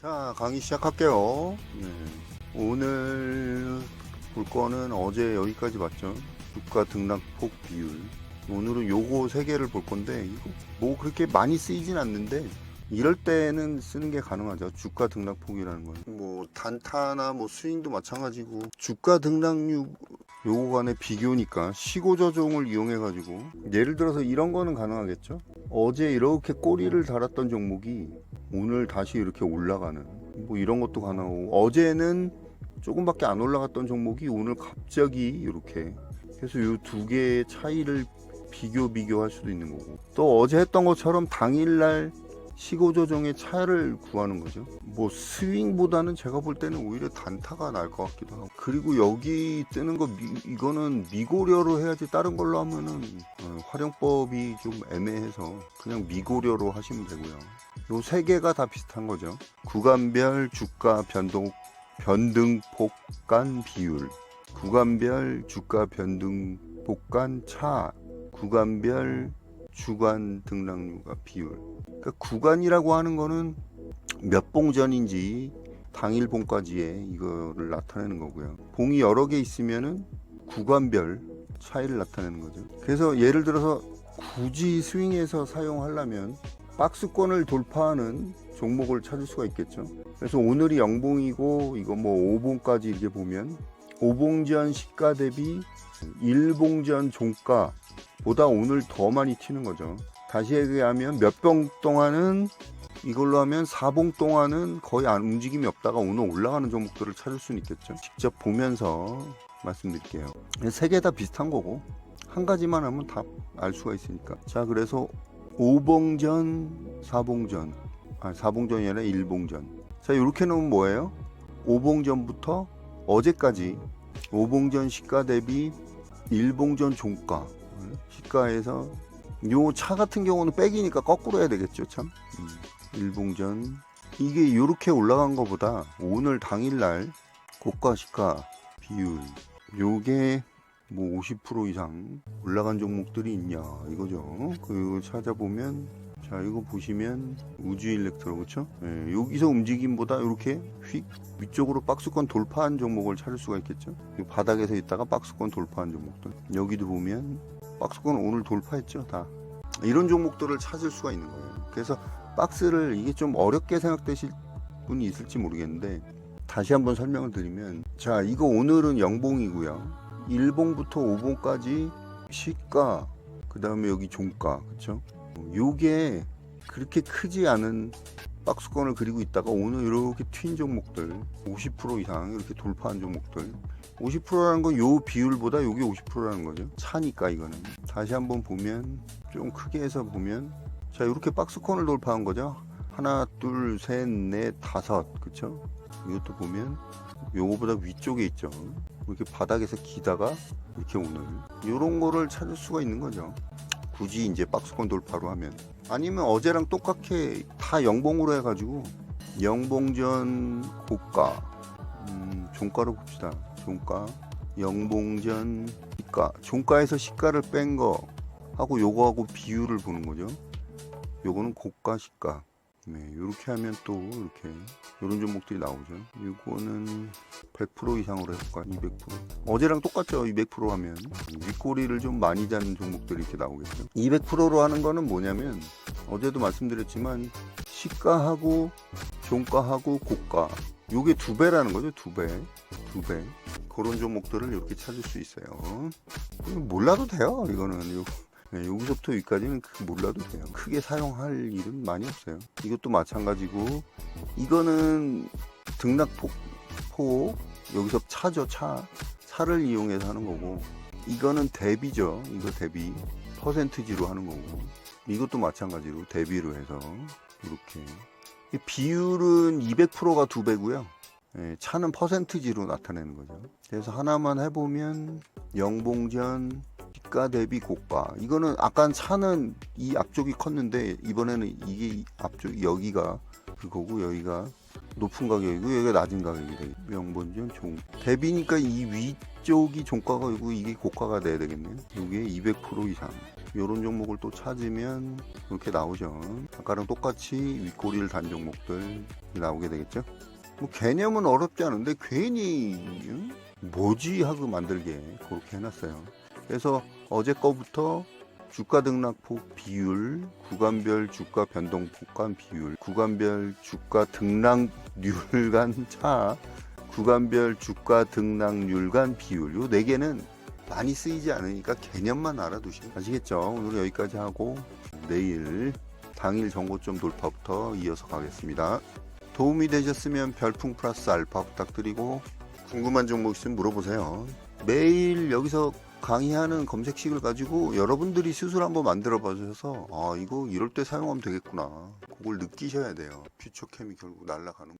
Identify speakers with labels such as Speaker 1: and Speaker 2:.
Speaker 1: 자, 강의 시작할게요. 네. 오늘 볼 거는 어제 여기까지 봤죠. 주가 등락폭 비율. 오늘은 요거 세 개를 볼 건데, 이거 뭐 그렇게 많이 쓰이진 않는데, 이럴 때는 쓰는 게 가능하죠. 주가 등락폭이라는 건. 뭐, 단타나 뭐 스윙도 마찬가지고, 주가 등락률 요거 간의 비교니까 시고 조종을 이용해 가지고 예를 들어서 이런 거는 가능하겠죠 어제 이렇게 꼬리를 달았던 종목이 오늘 다시 이렇게 올라가는 뭐 이런 것도 가능하고 어제는 조금밖에 안 올라갔던 종목이 오늘 갑자기 이렇게 그래서 이 두 개의 차이를 비교 비교할 수도 있는 거고 또 어제 했던 것처럼 당일날 시고 조정의 차를 구하는 거죠. 뭐 스윙보다는 제가 볼 때는 오히려 단타가 나을 것 같기도 하고. 그리고 여기 뜨는 거 미, 이거는 미고려로 해야지 다른 걸로 하면은 어, 활용법이 좀 애매해서 그냥 미고려로 하시면 되고요. 요 세 개가 다 비슷한 거죠. 구간별 주가 변동 변등폭 간 비율, 구간별 주가 변등폭 간 차, 구간별 주간 등락률과 비율. 그러니까 구간이라고 하는 거는 몇 봉 전인지 당일 봉까지의 이거를 나타내는 거고요. 봉이 여러 개 있으면은 구간별 차이를 나타내는 거죠. 그래서 예를 들어서 굳이 스윙에서 사용하려면 박스권을 돌파하는 종목을 찾을 수가 있겠죠. 그래서 오늘이 영봉이고 이거 뭐 5봉까지 이렇게 보면 5봉전 시가 대비 1봉전 종가 보다 오늘 더 많이 튀는 거죠. 다시 얘기하면 몇병 동안은 이걸로 하면 4봉 동안은 거의 안 움직임이 없다가 오늘 올라가는 종목들을 찾을 수는 있겠죠. 직접 보면서 말씀드릴게요. 세 개 다 비슷한 거고 한 가지만 하면 다 알 수가 있으니까. 자, 그래서 5봉전, 4봉전. 아, 4봉전이 아니라 1봉전. 자, 이렇게 놓으면 뭐예요? 5봉전부터 어제까지 5봉전 시가 대비 1봉전 종가 시가에서 요 차 같은 경우는 백이니까 거꾸로 해야 되겠죠 참 음, 일봉전 이게 이렇게 올라간 것보다 오늘 당일날 고가 시가 비율 요게 뭐 50% 이상 올라간 종목들이 있냐 이거죠. 그 찾아보면 자 이거 보시면 우주 일렉트로 그렇죠 예, 여기서 움직임보다 이렇게 휙 위쪽으로 박스권 돌파한 종목을 찾을 수가 있겠죠? 이 바닥에서 있다가 박스권 돌파한 종목들. 여기도 보면 박스권 오늘 돌파했죠 다. 이런 종목들을 찾을 수가 있는 거예요. 그래서 박스를 이게 좀 어렵게 생각되실 분이 있을지 모르겠는데 다시 한번 설명을 드리면 자 이거 오늘은 영봉이고요 1봉부터 5봉까지 시가 그 다음에 여기 종가 그쵸? 요게 그렇게 크지 않은 박스권을 그리고 있다가 오늘 이렇게 튄 종목들 50% 이상 이렇게 돌파한 종목들. 50%라는 건 요 비율보다 요게 50%라는 거죠. 차니까 이거는. 다시 한번 보면 좀 크게 해서 보면. 자 이렇게 박스권을 돌파한 거죠. 하나 둘셋넷 다섯 그쵸? 이것도 보면 요거보다 위쪽에 있죠 이렇게 바닥에서 기다가 이렇게 오늘 요런 거를 찾을 수가 있는 거죠. 굳이 이제 박스권 돌파로 하면. 아니면 어제랑 똑같게 다 영봉으로 해가지고 영봉전 고가 음, 종가로 봅시다. 종가 영봉전 시가. 종가에서 시가를 뺀 거 하고 요거하고 비율을 보는 거죠. 요거는 고가 시가 네, 이렇게 하면 또 이렇게 이런 종목들이 나오죠. 이거는 100% 이상으로 해볼까? 200%. 어제랑 똑같죠. 200% 하면 윗꼬리를 좀 많이 잡는 종목들이 이렇게 나오겠죠. 200%로 하는 거는 뭐냐면 어제도 말씀드렸지만 시가하고 종가하고 고가 요게 두 배라는 거죠. 두 배, 두 배. 그런 종목들을 이렇게 찾을 수 있어요. 몰라도 돼요. 이거는. 요. 네, 여기서부터 여기까지는 크- 몰라도 돼요. 크게 사용할 일은 많이 없어요. 이것도 마찬가지고 이거는 등락폭 폭 여기서 차죠 차 차를 이용해서 하는 거고 이거는 대비죠. 이거 대비 퍼센트지로 하는 거고 이것도 마찬가지로 대비로 해서 이렇게 이 비율은 200%가 두 배고요. 예, 차는 퍼센트지로 나타내는 거죠. 그래서 하나만 해보면 영봉전 시가 대비 고가 이거는 아까 차는 이 앞쪽이 컸는데 이번에는 이게 이 앞쪽 여기가 그거고 여기가 높은 가격이고 여기가 낮은 가격이 돼 영본전 종 대비니까 이 이쪽이 종가가 이게 고가가 돼야 되겠네요. 이게 200% 이상. 이런 종목을 또 찾으면 이렇게 나오죠. 아까랑 똑같이 윗꼬리를 단 종목들 나오게 되겠죠. 뭐 개념은 어렵지 않은데 괜히 응? 뭐지 하고 만들게 그렇게 해놨어요. 그래서 어제 거부터 주가 등락폭 비율, 구간별 주가 변동폭 간 비율, 구간별 주가 등락률 간 차, 구간별 주가 등락률 간 비율 요 네 개는 많이 쓰이지 않으니까 개념만 알아두시면 아시겠죠? 오늘 여기까지 하고 내일 당일 정고점 돌파부터 이어서 가겠습니다. 도움이 되셨으면 별풍 플러스 알파 부탁드리고 궁금한 종목 있으면 물어보세요. 매일 여기서 강의하는 검색식을 가지고 여러분들이 스스로 한번 만들어 봐주셔서 아 이거 이럴 때 사용하면 되겠구나. 그걸 느끼셔야 돼요. 퓨처캠이 결국 날아가는